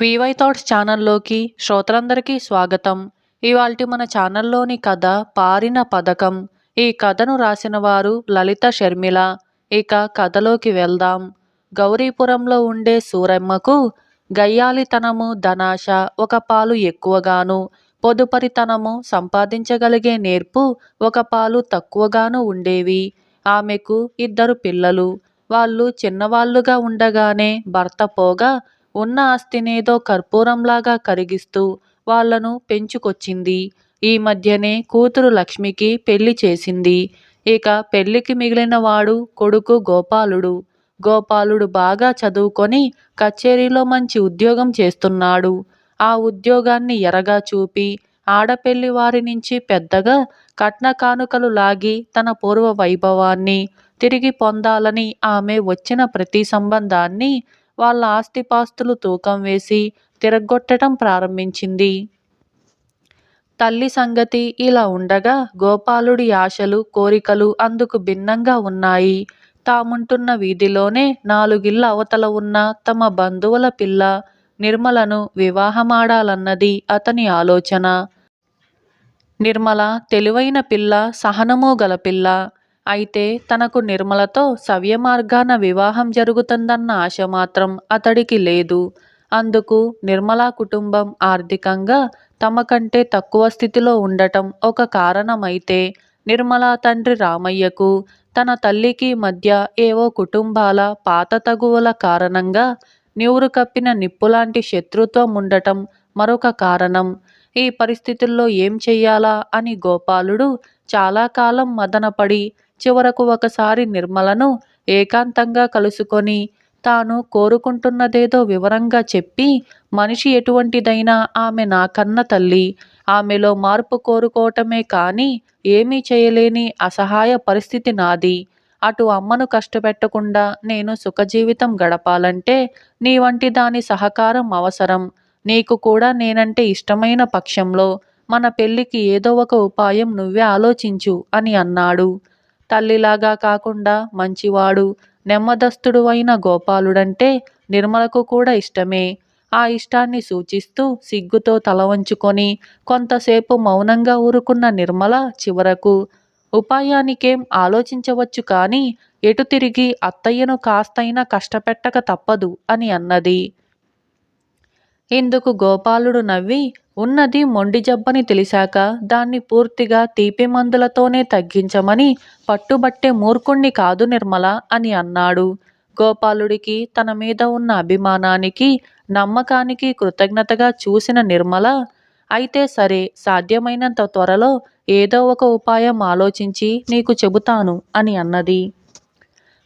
VY thoughts ఛానల్లోకి శ్రోతలందరికీ స్వాగతం. ఇవాల్టి మన ఛానల్లోని కథ పారిన పథకం. ఈ కథను రాసిన వారు లలిత షర్మిల. ఇక కథలోకి వెళ్దాం. గౌరీపురంలో ఉండే సూరమ్మకు గయ్యాలితనము ధనాశ ఒక పాలు ఎక్కువగాను పొదుపరితనము సంపాదించగలిగే నేర్పు ఒక పాలు తక్కువగాను ఉండేవి. ఆమెకు ఇద్దరు పిల్లలు. వాళ్ళు చిన్నవాళ్ళుగా ఉండగానే భర్త పోగా ఉన్న ఆస్తినేదో కర్పూరంలాగా కరిగిస్తూ వాళ్ళను పెంచుకొచ్చింది. ఈ మధ్యనే కూతురు లక్ష్మికి పెళ్ళి చేసింది. ఇక పెళ్ళికి మిగిలిన వాడు కొడుకు గోపాలుడు. గోపాలుడు బాగా చదువుకొని కచేరీలో మంచి ఉద్యోగం చేస్తున్నాడు. ఆ ఉద్యోగాన్ని ఎరగా చూపి ఆడపెళ్ళి వారి నుంచి పెద్దగా కట్న కానుకలు లాగి తన పూర్వ వైభవాన్ని తిరిగి పొందాలని ఆమె వచ్చిన ప్రతి సంబంధాన్ని వాళ్ళ ఆస్తిపాస్తులు తూకం వేసి తిరగొట్టడం ప్రారంభించింది. తల్లి సంగతి ఇలా ఉండగా గోపాలుడి ఆశలు కోరికలు అందుకు భిన్నంగా ఉన్నాయి. తాముంటున్న వీధిలోనే నాలుగిళ్ళ అవతల ఉన్న తమ బంధువుల పిల్ల నిర్మలను వివాహమాడాలన్నది అతని ఆలోచన. నిర్మల తెలివైన పిల్ల సహనము గల పిల్ల అయితే తనకు నిర్మలతో సవ్యమార్గాన వివాహం జరుగుతుందన్న ఆశ మాత్రం అతడికి లేదు. అందుకు నిర్మలా కుటుంబం ఆర్థికంగా తమ కంటే తక్కువ స్థితిలో ఉండటం ఒక కారణమైతే నిర్మలా తండ్రి రామయ్యకు తన తల్లికి మధ్య ఏవో కుటుంబాల పాత తగువల కారణంగా నివురు కప్పిన నిప్పులాంటి శత్రుత్వం ఉండటం మరొక కారణం. ఈ పరిస్థితుల్లో ఏం చెయ్యాలా అని గోపాలుడు చాలా కాలం మదనపడి చివరకు ఒకసారి నిర్మలను ఏకాంతంగా కలుసుకొని తాను కోరుకుంటున్నదేదో వివరంగా చెప్పి మనిషి ఎటువంటిదైనా ఆమె నా కన్న తల్లి ఆమెలో మార్పు కోరుకోవటమే కానీ ఏమీ చేయలేని అసహాయ పరిస్థితి నాది. అటు అమ్మను కష్టపెట్టకుండా నేను సుఖజీవితం గడపాలంటే నీ వంటి దాని సహకారం అవసరం. నీకు కూడా నేనంటే ఇష్టమైన పక్షంలో మన పెళ్ళికి ఏదో ఒక ఉపాయం నువ్వే ఆలోచించు అని అన్నాడు. తల్లిలాగా కాకుండా మంచివాడు నెమ్మదస్తుడు అయిన గోపాలుడంటే నిర్మలకు కూడా ఇష్టమే. ఆ ఇష్టాన్ని సూచిస్తూ సిగ్గుతో తల వంచుకొని కొంతసేపు మౌనంగా ఊరుకున్న నిర్మల చివరకు ఉపాయానికేం ఆలోచించవచ్చు కానీ ఎటు తిరిగి అత్తయ్యను కాస్తైనా కష్టపెట్టక తప్పదు అని అన్నది. ఇందుకు గోపాలుడు నవ్వి ఉన్నది మొండి జబ్బని తెలిసాక దాన్ని పూర్తిగా తీపి మందులతోనే తగ్గించమని పట్టుబట్టే మూర్ఖుణ్ణి కాదు నిర్మల అని అన్నాడు. గోపాలుడికి తన మీద ఉన్న అభిమానానికి నమ్మకానికి కృతజ్ఞతగా చూసిన నిర్మల అయితే సరే సాధ్యమైనంత త్వరలో ఏదో ఒక ఉపాయం ఆలోచించి నీకు చెబుతాను అని అన్నది.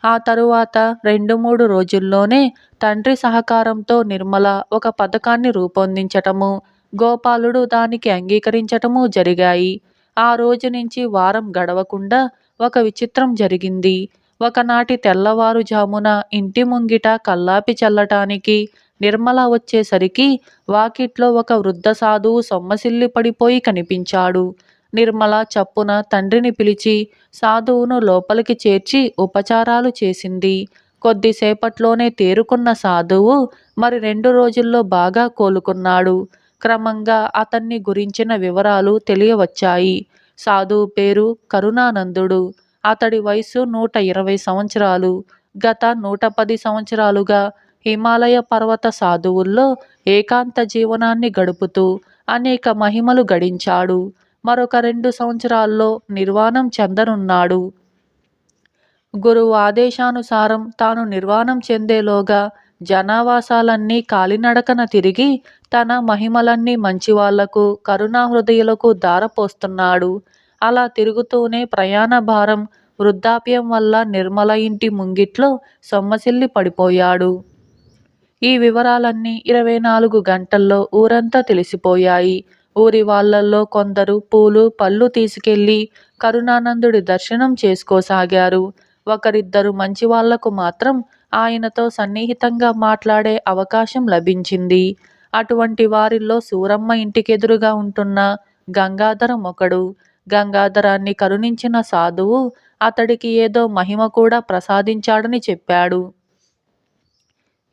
ఆ తరువాత రెండు మూడు రోజుల్లోనే తండ్రి సహకారంతో నిర్మల ఒక పథకాన్ని రూపొందించటము గోపాలుడు దానికి అంగీకరించటము జరిగాయి. ఆ రోజు నుంచి వారం గడవకుండా ఒక విచిత్రం జరిగింది. ఒకనాటి తెల్లవారుజామున ఇంటి ముంగిట కల్లాపి చల్లటానికి నిర్మల వచ్చేసరికి వాకిట్లో ఒక వృద్ధ సాధువు సొమ్మసిల్లి పడిపోయి కనిపించాడు. నిర్మల చప్పున తండ్రిని పిలిచి సాధువును లోపలికి చేర్చి ఉపచారాలు చేసింది. కొద్దిసేపట్లోనే తేరుకున్న సాధువు మరి రెండు రోజుల్లో బాగా కోలుకున్నాడు. క్రమంగా అతన్ని గురించిన వివరాలు తెలియవచ్చాయి. సాధువు పేరు కరుణానందుడు. అతడి వయసు నూట ఇరవై సంవత్సరాలు. గత నూట పది సంవత్సరాలుగా హిమాలయ పర్వత సాధువుల్లో ఏకాంత జీవనాన్ని గడుపుతూ అనేక మహిమలు గడించాడు. మరొక రెండు సంవత్సరాల్లో నిర్వాణం చెందనున్నాడు. గురువు ఆదేశానుసారం తాను నిర్వాణం చెందేలోగా జనావాసాలన్నీ కాలినడకన తిరిగి తన మహిమలన్నీ మంచివాళ్ళకు కరుణాహృదయులకు దారపోస్తున్నాడు అలా తిరుగుతూనే ప్రయాణ భారం వృద్ధాప్యం వల్ల నిర్మల ఇంటి ముంగిట్లో సొమ్మసిల్లి పడిపోయాడు. ఈ వివరాలన్నీ ఇరవై నాలుగు గంటల్లో ఊరంతా తెలిసిపోయాయి. ఊరి వాళ్ళల్లో కొందరు పూలు పళ్ళు తీసుకెళ్ళి కరుణానందుడి దర్శనం చేసుకోసాగారు. ఒకరిద్దరు మంచి వాళ్ళకు మాత్రం ఆయనతో సన్నిహితంగా మాట్లాడే అవకాశం లభించింది. అటువంటి వారిల్లో సూరమ్మ ఇంటికెదురుగా ఉంటున్న గంగాధరం ఒకడు. గంగాధరాన్ని కరుణించిన సాధువు అతడికి ఏదో మహిమ కూడా ప్రసాదించాడని చెప్పాడు.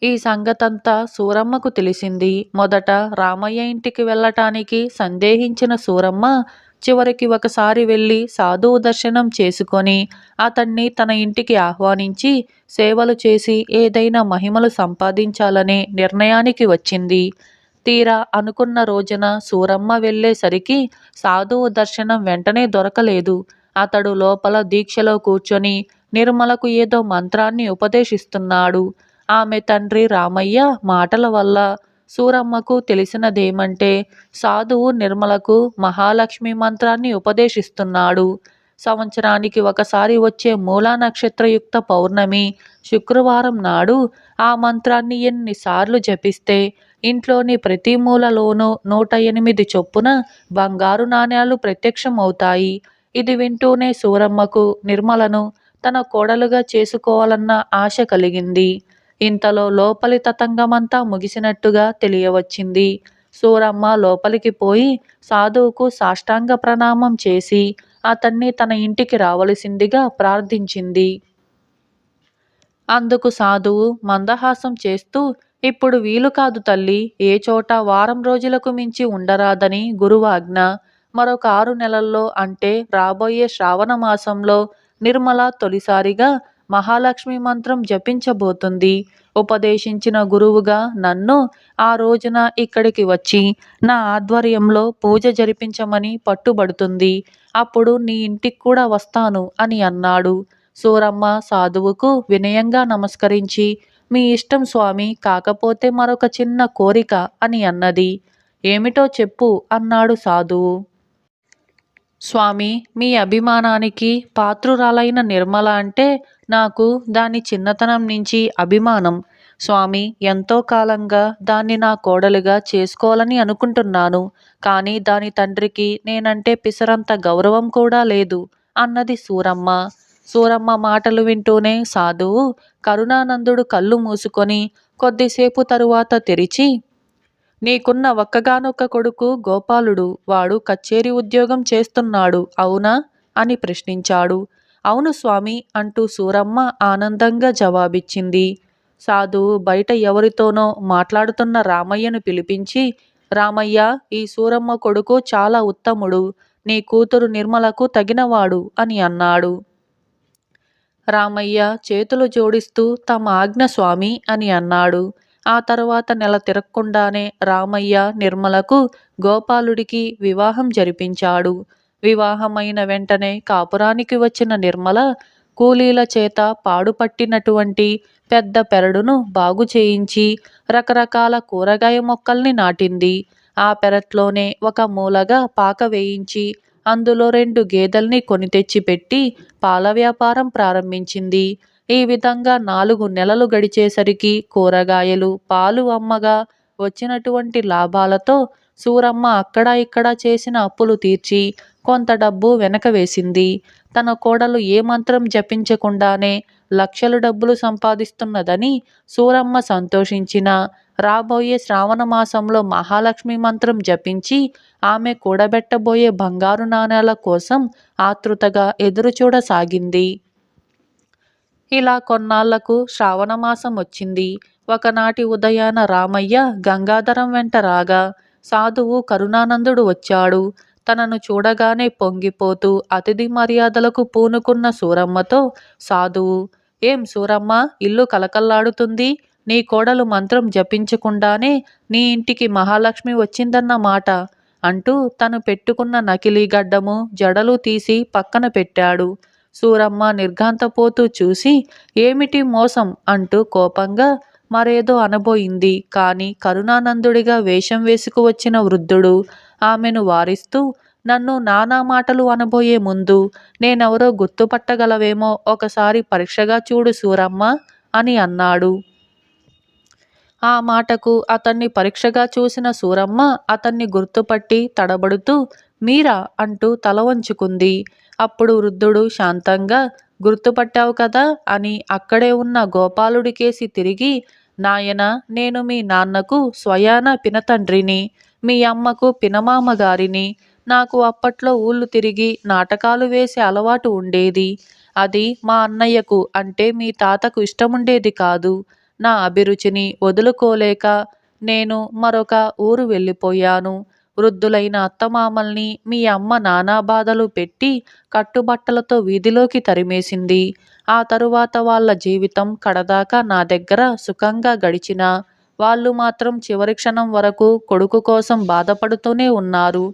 ఈ సంగతంతా సూరమ్మకు తెలిసింది. మొదట రామయ్య ఇంటికి వెళ్ళటానికి సందేహించిన సూరమ్మ చివరికి ఒకసారి వెళ్ళి సాధువు దర్శనం చేసుకొని అతన్ని తన ఇంటికి ఆహ్వానించి సేవలు చేసి ఏదైనా మహిమలు సంపాదించాలనే నిర్ణయానికి వచ్చింది. తీరా అనుకున్న రోజున సూరమ్మ వెళ్ళేసరికి సాధువు దర్శనం వెంటనే దొరకలేదు. అతడు లోపల దీక్షలో కూర్చొని నిర్మలకు ఏదో మంత్రాన్ని ఉపదేశిస్తున్నాడు. ఆమె తండ్రి రామయ్య మాటల వల్ల సూరమ్మకు తెలిసినదేమంటే సాధువు నిర్మలకు మహాలక్ష్మి మంత్రాన్ని ఉపదేశిస్తున్నాడు. సంవత్సరానికి ఒకసారి వచ్చే మూలా నక్షత్రయుక్త పౌర్ణమి శుక్రవారం నాడు ఆ మంత్రాన్ని ఎన్నిసార్లు జపిస్తే ఇంట్లోని ప్రతి మూలలోనూ నూట ఎనిమిది చొప్పున బంగారు నాణ్యాలు ప్రత్యక్షమవుతాయి. ఇది వింటూనే సూరమ్మకు నిర్మలను తన కోడలుగా చేసుకోవాలన్న ఆశ కలిగింది. ఇంతలో లోపలి తతంగమంతా ముగిసినట్టుగా తెలియవచ్చింది. సూరమ్మ లోపలికి పోయి సాధువుకు సాష్టాంగ ప్రణామం చేసి అతన్ని తన ఇంటికి రావలసిందిగా ప్రార్థించింది. అందుకు సాధువు మందహాసం చేస్తూ ఇప్పుడు వీలు కాదు తల్లి ఏ చోట వారం రోజులకు మించి ఉండరాదని గురువాజ్ఞ. మరొక ఆరు నెలల్లో అంటే రాబోయే శ్రావణ మాసంలో నిర్మల తొలిసారిగా మహాలక్ష్మి మంత్రం జపించబోతుంది. ఉపదేశించిన గురువుగా నన్ను ఆ రోజున ఇక్కడికి వచ్చి నా ఆధ్వర్యంలో పూజ జరిపించమని పట్టుబడుతుంది. అప్పుడు నీ ఇంటికి కూడా వస్తాను అని అన్నాడు. సూరమ్మ సాధువుకు వినయంగా నమస్కరించి మీ ఇష్టం స్వామి కాకపోతే మరొక చిన్న కోరిక అని అన్నది. ఏమిటో చెప్పు అన్నాడు సాధువు. స్వామి మీ అభిమానానికి పాత్రురాలైన నిర్మల అంటే నాకు దాని చిన్నతనం నుంచి అభిమానం. స్వామి ఎంతో కాలంగా దాన్ని నా కోడలుగా చేసుకోవాలని అనుకుంటున్నాను. కానీ దాని తండ్రికి నేనంటే పిసరంత గౌరవం కూడా లేదు. అన్నది సూరమ్మ. సూరమ్మ మాటలు వింటూనే సాధువు కరుణానందుడు కళ్ళు మూసుకొని కొద్దిసేపు తరువాత తెరిచి నీకున్న ఒక్కగానొక్క కొడుకు గోపాలుడు వాడు కచ్చేరి ఉద్యోగం చేస్తున్నాడు అవునా? అని ప్రశ్నించాడు. అవును స్వామి అంటూ సూరమ్మ ఆనందంగా జవాబిచ్చింది. సాధువు బయట ఎవరితోనో మాట్లాడుతున్న రామయ్యను పిలిపించి రామయ్య ఈ సూరమ్మ కొడుకు చాలా ఉత్తముడు నీ కూతురు నిర్మలకు తగినవాడు అని అన్నాడు. రామయ్య చేతులు జోడిస్తూ తమ ఆజ్ఞ స్వామి అని అన్నాడు. ఆ తర్వాత నెల తిరగకుండానే రామయ్య నిర్మలకు గోపాలుడికి వివాహం జరిపించాడు. వివాహమైన వెంటనే కాపురానికి వచ్చిన నిర్మల కూలీల చేత పాడుపట్టినటువంటి పెద్ద పెరడును బాగు చేయించి రకరకాల కూరగాయ మొక్కల్ని నాటింది. ఆ పెరట్లోనే ఒక మూలగా పాక వేయించి అందులో రెండు గేదెల్ని కొని తెచ్చిపెట్టి పాల వ్యాపారం ప్రారంభించింది. ఈ విధంగా నాలుగు నెలలు గడిచేసరికి కూరగాయలు పాలు అమ్మగా వచ్చినటువంటి లాభాలతో సూరమ్మ అక్కడ ఇక్కడ చేసిన అప్పులు తీర్చి కొంత డబ్బు వెనక వేసింది. తన కోడలు ఏ మంత్రం జపించకుండానే లక్షలు డబ్బులు సంపాదిస్తున్నదని సూరమ్మ సంతోషించిన. రాబోయే శ్రావణ మాసంలో మహాలక్ష్మి మంత్రం జపించి ఆమె కూడబెట్టబోయే బంగారు నాణేల కోసం ఆతృతగా ఎదురుచూడసాగింది ఇలా కొన్నాళ్ళకు శ్రావణమాసం వచ్చింది. ఒకనాటి ఉదయాన రామయ్య గంగాధరం వెంట రాగా సాధువు కరుణానందుడు వచ్చాడు. తనను చూడగానే పొంగిపోతూ అతిథి మర్యాదలకు పూనుకున్న సూరమ్మతో సాధువు ఏం సూరమ్మ ఇల్లు కలకల్లాడుతుంది. నీ కోడలు మంత్రం జపించకుండానే నీ ఇంటికి మహాలక్ష్మి వచ్చిందన్న మాట అంటూ తను పెట్టుకున్న నకిలీ గడ్డము జడలు తీసి పక్కన పెట్టాడు. సూరమ్మ నిర్ఘాంతపోతూ చూసి ఏమిటి మోసం? అంటూ కోపంగా మరేదో అనబోయింది. కానీ కరుణానందుడిగా వేషం వేసుకు వచ్చిన వృద్ధుడు ఆమెను వారిస్తూ నన్ను నానా మాటలు అనబోయే ముందు నేనెవరో గుర్తుపట్టగలవేమో ఒకసారి పరీక్షగా చూడు సూరమ్మ అని అన్నాడు. ఆ మాటకు అతన్ని పరీక్షగా చూసిన సూరమ్మ అతన్ని గుర్తుపట్టి తడబడుతూ మీరా అంటూ తల వంచుకుంది. అప్పుడు వృద్ధుడు శాంతంగా గుర్తుపట్టావు కదా అని అక్కడే ఉన్న గోపాలుడికేసి తిరిగి నాయన నేను మీ నాన్నకు స్వయాన పినతండ్రిని. మీ అమ్మకు పినమామ గారిని నాకు అప్పట్లో ఊళ్ళు తిరిగి నాటకాలు వేసే అలవాటు ఉండేది. అది మా అన్నయ్యకు అంటే మీ తాతకు ఇష్టముండేది కాదు. నా అభిరుచిని వదులుకోలేక నేను మరొక ఊరు వెళ్ళిపోయాను. వృద్ధులైన అత్తమామల్ని మీ అమ్మ నానా బాధలు పెట్టి కట్టుబట్టలతో వీధిలోకి తరిమేసింది. ఆ తరువాత వాళ్ళ జీవితం కడదాకా నా దగ్గర సుఖంగా గడిచినా వాళ్ళు మాత్రం చివరి క్షణం వరకు కొడుకు కోసం బాధపడుతూనే ఉన్నారు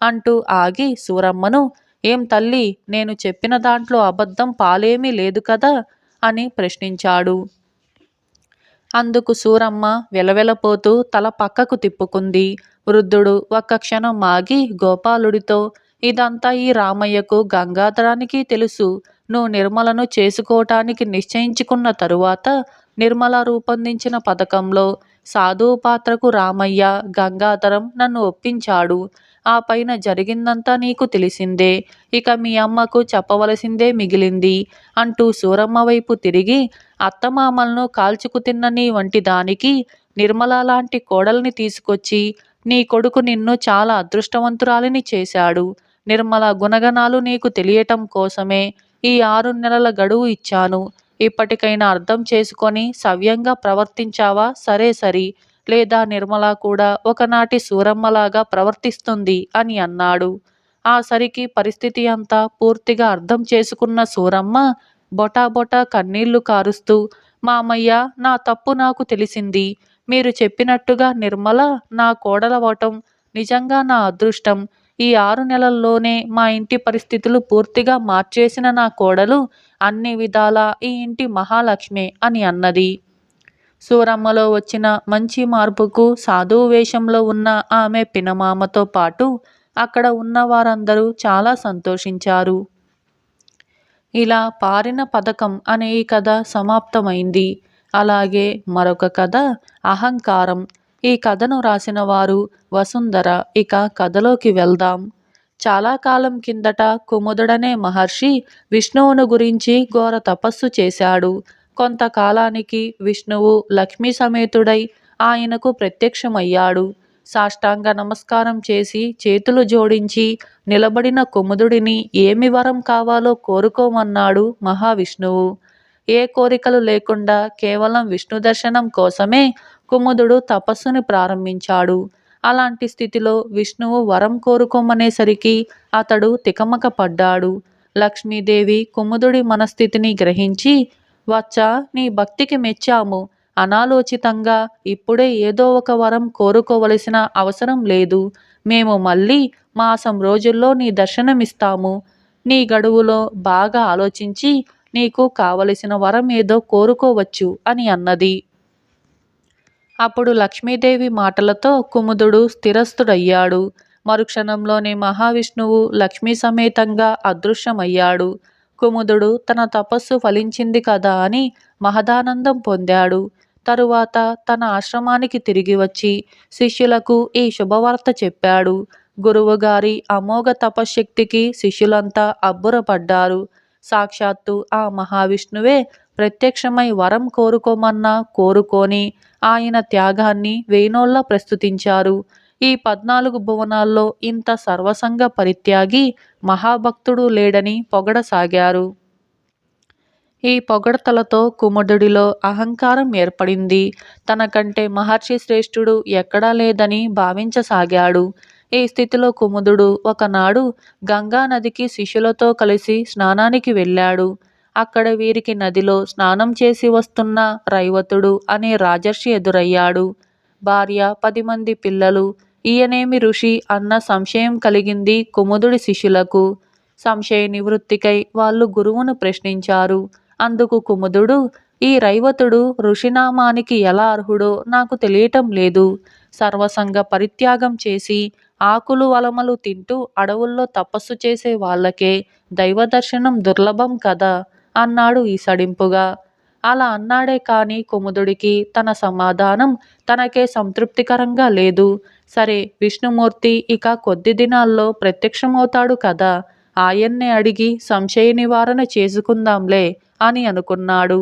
అంటూ ఆగి సూరమ్మను ఏం తల్లి నేను చెప్పిన దాంట్లో అబద్ధం పాలేమీ లేదు కదా అని ప్రశ్నించాడు. అందుకు సూరమ్మ వెలవెలపోతూ తల పక్కకు తిప్పుకుంది. వృద్ధుడు ఒక్క క్షణం ఆగి గోపాలుడితో ఇదంతా ఈ రామయ్యకు గంగాధరానికి తెలుసు. నువ్వు నిర్మలను చేసుకోవటానికి నిశ్చయించుకున్న తరువాత నిర్మల రూపొందించిన పథకంలో సాధువు పాత్రకు రామయ్య గంగాధరం నన్ను ఒప్పించాడు. ఆ పైన జరిగిందంతా నీకు తెలిసిందే. ఇక మీ అమ్మకు చెప్పవలసిందే మిగిలింది అంటూ సూరమ్మ వైపు తిరిగి అత్తమామలను కాల్చుకు తిన్న నీ వంటి దానికి నిర్మల లాంటి కోడల్ని తీసుకొచ్చి నీ కొడుకు నిన్ను చాలా అదృష్టవంతురాలిని చేశాడు. నిర్మల గుణగణాలు నీకు తెలియటం కోసమే ఈ ఆరు నెలల గడువు ఇచ్చాను. ఇప్పటికైనా అర్థం చేసుకొని సవ్యంగా ప్రవర్తించావా? సరే సరి. లేదా నిర్మల కూడా ఒకనాటి సూరమ్మలాగా ప్రవర్తిస్తుంది అని అన్నాడు. ఆ సరికి పరిస్థితి అంతా పూర్తిగా అర్థం చేసుకున్న సూరమ్మ బొటాబొటా కన్నీళ్ళు కారుస్తూ మామయ్య నా తప్పు నాకు తెలిసింది. మీరు చెప్పినట్టుగా నిర్మల నా కోడలవటం నిజంగా నా అదృష్టం. ఈ ఆరు నెలల్లోనే మా ఇంటి పరిస్థితులు పూర్తిగా మార్చేసిన నా కోడలు అన్ని విధాలా ఈ ఇంటి మహాలక్ష్మి అని అన్నది. సూరమ్మలో వచ్చిన మంచి మార్పుకు సాధువు వేషంలో ఉన్న ఆమె పినమామతో పాటు అక్కడ ఉన్న వారందరూ చాలా సంతోషించారు. ఇలా పారిన పథకం అనే ఈ కథ సమాప్తమైంది. అలాగే మరొక కథ అహంకారం. ఈ కథను రాసిన వారు వసుంధర. ఇక కథలోకి వెళ్దాం. చాలా కాలం కిందట కుముదుడనే మహర్షి విష్ణువును గురించి ఘోర తపస్సు చేశాడు. కొంతకాలానికి విష్ణువు లక్ష్మీ సమేతుడై ఆయనకు ప్రత్యక్షమయ్యాడు. సాష్టాంగ నమస్కారం చేసి చేతులు జోడించి నిలబడిన కుముదుడిని ఏమి వరం కావాలో కోరుకోమన్నాడు మహావిష్ణువు. ఏ కోరికలు లేకుండా కేవలం విష్ణు దర్శనం కోసమే కుముదుడు తపస్సుని ప్రారంభించాడు. అలాంటి స్థితిలో విష్ణువు వరం కోరుకోమనేసరికి అతడు తికమక పడ్డాడు లక్ష్మీదేవి కుముదుడి మనస్థితిని గ్రహించి వచ్చా నీ భక్తికి మెచ్చాము. అనాలోచితంగా ఇప్పుడే ఏదో ఒక వరం కోరుకోవలసిన అవసరం లేదు. మేము మళ్ళీ మాసం రోజుల్లో నీ దర్శనమిస్తాము. నీ గడువులో బాగా ఆలోచించి నీకు కావలసిన వరం ఏదో కోరుకోవచ్చు అని అన్నది. అప్పుడు లక్ష్మీదేవి మాటలతో కుముదుడు స్థిరస్థుడయ్యాడు. మరుక్షణంలోనే మహావిష్ణువు లక్ష్మీ సమేతంగా అదృశ్యమయ్యాడు. కుముదుడు తన తపస్సు ఫలించింది కదా అని మహదానందం పొందాడు. తరువాత తన ఆశ్రమానికి తిరిగి వచ్చి శిష్యులకు ఈ శుభవార్త చెప్పాడు. గురువుగారి అమోఘ తపశ్శక్తికి శిష్యులంతా అబ్బురపడ్డారు. సాక్షాత్తు ఆ మహావిష్ణువే ప్రత్యక్షమై వరం కోరుకోమన్నా కోరుకొని ఆయన త్యాగాన్ని వేణోళ్ళ ప్రస్తుతించారు. ఈ పద్నాలుగు భువనాల్లో ఇంత సర్వసంగ పరిత్యాగి మహాభక్తుడు లేడని పొగడసాగారు. ఈ పొగడతలతో కుముదుడిలో అహంకారం ఏర్పడింది. తనకంటే మహర్షి శ్రేష్ఠుడు ఎక్కడా లేదని భావించసాగాడు. ఈ స్థితిలో కుముదుడు ఒకనాడు గంగా నదికి శిష్యులతో కలిసి స్నానానికి వెళ్ళాడు. అక్కడ వీరికి నదిలో స్నానం చేసి వస్తున్న రైవతుడు అనే రాజర్షి ఎదురయ్యాడు. భార్య పది మంది పిల్లలు ఈయనేమి ఋషి అన్న సంశయం కలిగింది కుముదుడి శిష్యులకు. సంశయ నివృత్తికై వాళ్ళు గురువును ప్రశ్నించారు. అందుకు కుముదుడు ఈ రైవతుడు ఋషినామానికి ఎలా అర్హుడో నాకు తెలియటం లేదు. సర్వసంగ పరిత్యాగం చేసి ఆకులు వలమలు తింటూ అడవుల్లో తపస్సు చేసే వాళ్ళకే దైవ దర్శనం దుర్లభం కదా అన్నాడు ఈసడింపుగా. అలా అన్నాడే కానీ కుముదుడికి తన సమాధానం తనకే సంతృప్తికరంగా లేదు. సరే విష్ణుమూర్తి ఇక కొద్ది దినాల్లో ప్రత్యక్షమవుతాడు కదా ఆయన్నే అడిగి సంశయ నివారణ చేసుకుందాంలే అని అనుకున్నాడు.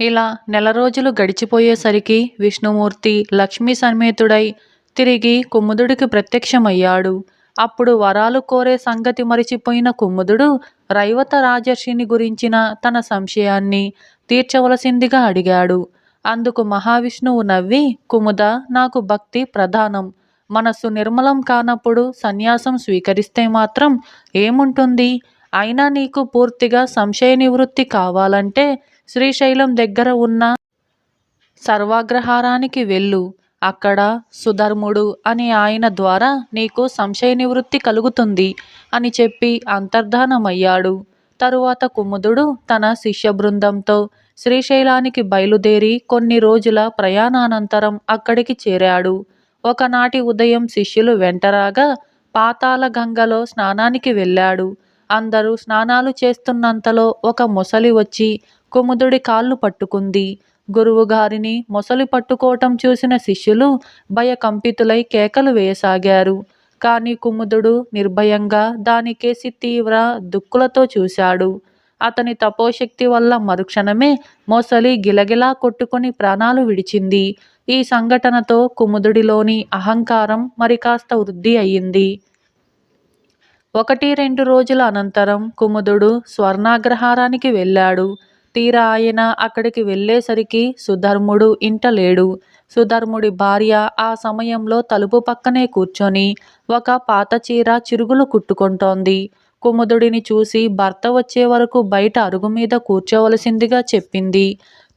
ఇలా నెల రోజులు గడిచిపోయేసరికి విష్ణుమూర్తి లక్ష్మీ సమేతుడై తిరిగి కుముదుడికి ప్రత్యక్షమయ్యాడు. అప్పుడు వరాలు కోరే సంగతి మరిచిపోయిన కుముదుడు రైవత రాజర్షిని గురించిన తన సంశయాన్ని తీర్చవలసిందిగా అడిగాడు. అందుకు మహావిష్ణువు నవ్వి కుముద నాకు భక్తి ప్రధానం. మనస్సు నిర్మలం కానప్పుడు సన్యాసం స్వీకరిస్తే మాత్రం ఏముంటుంది? అయినా నీకు పూర్తిగా సంశయ నివృత్తి కావాలంటే శ్రీశైలం దగ్గర ఉన్న సర్వాగ్రహారానికి వెళ్ళు. అక్కడ సుధర్ముడు అనే ఆయన ద్వారా నీకు సంశయ నివృత్తి కలుగుతుంది అని చెప్పి అంతర్ధానమయ్యాడు. తరువాత కుముదుడు తన శిష్య బృందంతో శ్రీశైలానికి బయలుదేరి కొన్ని రోజుల ప్రయాణానంతరం అక్కడికి చేరాడు. ఒకనాటి ఉదయం శిష్యులు వెంటరాగా పాతాల గంగలో స్నానానికి వెళ్ళాడు. అందరూ స్నానాలు చేస్తున్నంతలో ఒక మొసలి వచ్చి కుముదుడి కాళ్ళు పట్టుకుంది. గురువుగారిని మొసలి పట్టుకోవటం చూసిన శిష్యులు భయకంపితులై కేకలు వేయసాగారు. కానీ కుముదుడు నిర్భయంగా దానికేసి తీవ్ర దుక్కులతో చూశాడు. అతని తపోశక్తి వల్ల మరుక్షణమే మొసలి గిలగిలా కొట్టుకుని ప్రాణాలు విడిచింది. ఈ సంఘటనతో కుముదుడిలోని అహంకారం మరి కాస్త వృద్ధి అయ్యింది. ఒకటి రెండు రోజుల అనంతరం కుముదుడు స్వర్ణాగ్రహారానికి వెళ్ళాడు. తీరా ఆయన అక్కడికి వెళ్ళేసరికి సుధర్ముడు ఇంట లేడు సుధర్ముడి భార్య ఆ సమయంలో తలుపు పక్కనే కూర్చొని ఒక పాత చీర చిరుగులు కుట్టుకుంటోంది. కుముదుడిని చూసి భర్త వచ్చే వరకు బయట అరుగు మీద కూర్చోవలసిందిగా చెప్పింది.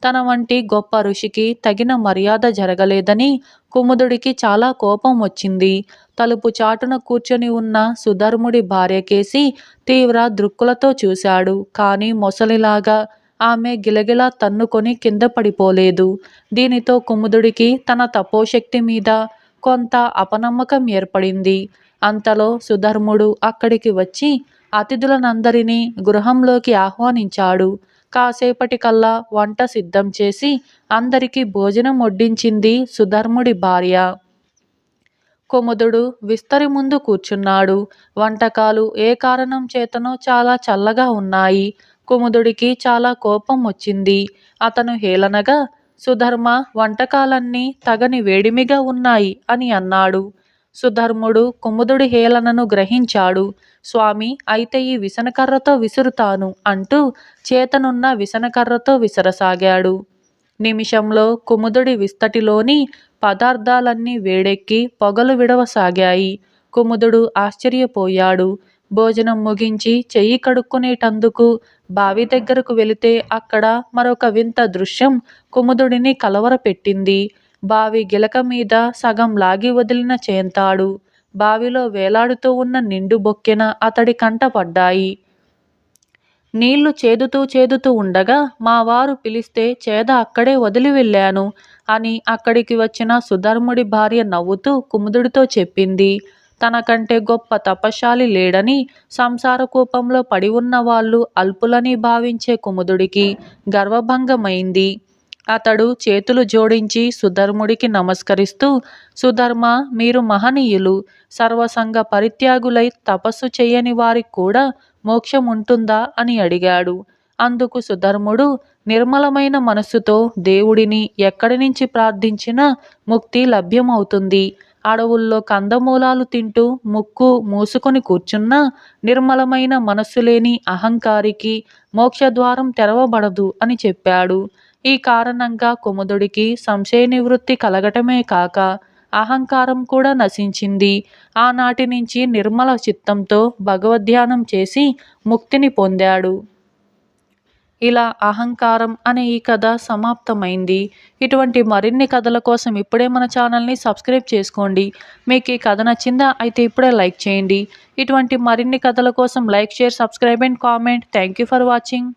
తన వంటి గొప్ప ఋషికి తగిన మర్యాద జరగలేదని కుముదుడికి చాలా కోపం వచ్చింది. తలుపు చాటున కూర్చొని ఉన్న సుధర్ముడి భార్యకేసి తీవ్ర దృక్కులతో చూశాడు. కానీ మొసలిలాగా ఆమె గిలగిలా తన్నుకొని కింద పడిపోలేదు. దీనితో కుముదుడికి తన తపోశక్తి మీద కొంత అపనమ్మకం ఏర్పడింది. అంతలో సుధర్ముడు అక్కడికి వచ్చి అతిథులనందరినీ గృహంలోకి ఆహ్వానించాడు. కాసేపటికల్లా వంట సిద్ధం చేసి అందరికీ భోజనం వడ్డించింది సుధర్ముడి భార్య. కుముదుడు విస్తరి ముందు కూర్చున్నాడు. వంటకాలు ఏ కారణం చేతనో చాలా చల్లగా ఉన్నాయి. కుముదుడికి చాలా కోపం వచ్చింది. అతను హేళనగా సుధర్మ వంటకాలన్నీ తగని వేడిమిగా ఉన్నాయి అని అన్నాడు. సుధర్ముడు కుముదుడి హేళనను గ్రహించాడు. స్వామి అయితే ఈ విసనకర్రతో విసురుతాను అంటూ చేతనున్న విసనకర్రతో విసరసాగాడు. నిమిషంలో కుముదుడి విస్తటిలోని పదార్థాలన్నీ వేడెక్కి పొగలు విడవసాగాయి. కుముదుడు ఆశ్చర్యపోయాడు. భోజనం ముగించి చెయ్యి కడుక్కునేటందుకు బావి దగ్గరకు వెళితే అక్కడ మరొక వింత దృశ్యం కుముదుడిని కలవరపెట్టింది. బావి గిలక మీద సగం లాగి వదిలిన చేంతాడు. బావిలో వేలాడుతూ ఉన్న నిండు బొక్కెన అతడి కంట పడ్డాయి. నీళ్ళు చేదుతూ చేదుతూ ఉండగా మా వారు పిలిస్తే చేద అక్కడే వదిలి వెళ్ళాను అని అక్కడికి వచ్చిన సుధర్ముడి భార్య నవ్వుతూ కుముదుడితో చెప్పింది. తనకంటే గొప్ప తపశాలి లేడని సంసార కూపంలో పడి ఉన్న వాళ్ళు అల్పులని భావించే కుముదుడికి గర్వభంగమైంది. అతడు చేతులు జోడించి సుధర్ముడికి నమస్కరిస్తూ సుధర్మ మీరు మహనీయులు. సర్వసంగ పరిత్యాగులై తపస్సు చేయని వారికి కూడా మోక్షం ఉంటుందా? అని అడిగాడు. అందుకు సుధర్ముడు నిర్మలమైన మనస్సుతో దేవుడిని ఎక్కడి నుంచి ప్రార్థించినా ముక్తి లభ్యమవుతుంది. అడవుల్లో కందమూలాలు తింటూ ముక్కు మూసుకొని కూర్చున్న నిర్మలమైన మనస్సు లేని అహంకారికి మోక్షద్వారం తెరవబడదు అని చెప్పాడు. ఈ కారణంగా కుముదుడికి సంశయ నివృత్తి కలగటమే కాక అహంకారం కూడా నశించింది. ఆనాటి నుంచి నిర్మల చిత్తంతో భగవద్ధ్యానం చేసి ముక్తిని పొందాడు. ఇలా అహంకారం అనే ఈ కథ సమాప్తమైంది. ఇటువంటి మరిన్ని కథల కోసం ఇప్పుడే మన ఛానల్ని సబ్స్క్రైబ్ చేసుకోండి. మీకు ఈ కథ నచ్చిందా అయితే ఇప్పుడే లైక్ చేయండి. ఇటువంటి మరిన్ని కథల కోసం like share subscribe and comment. Thank you for watching.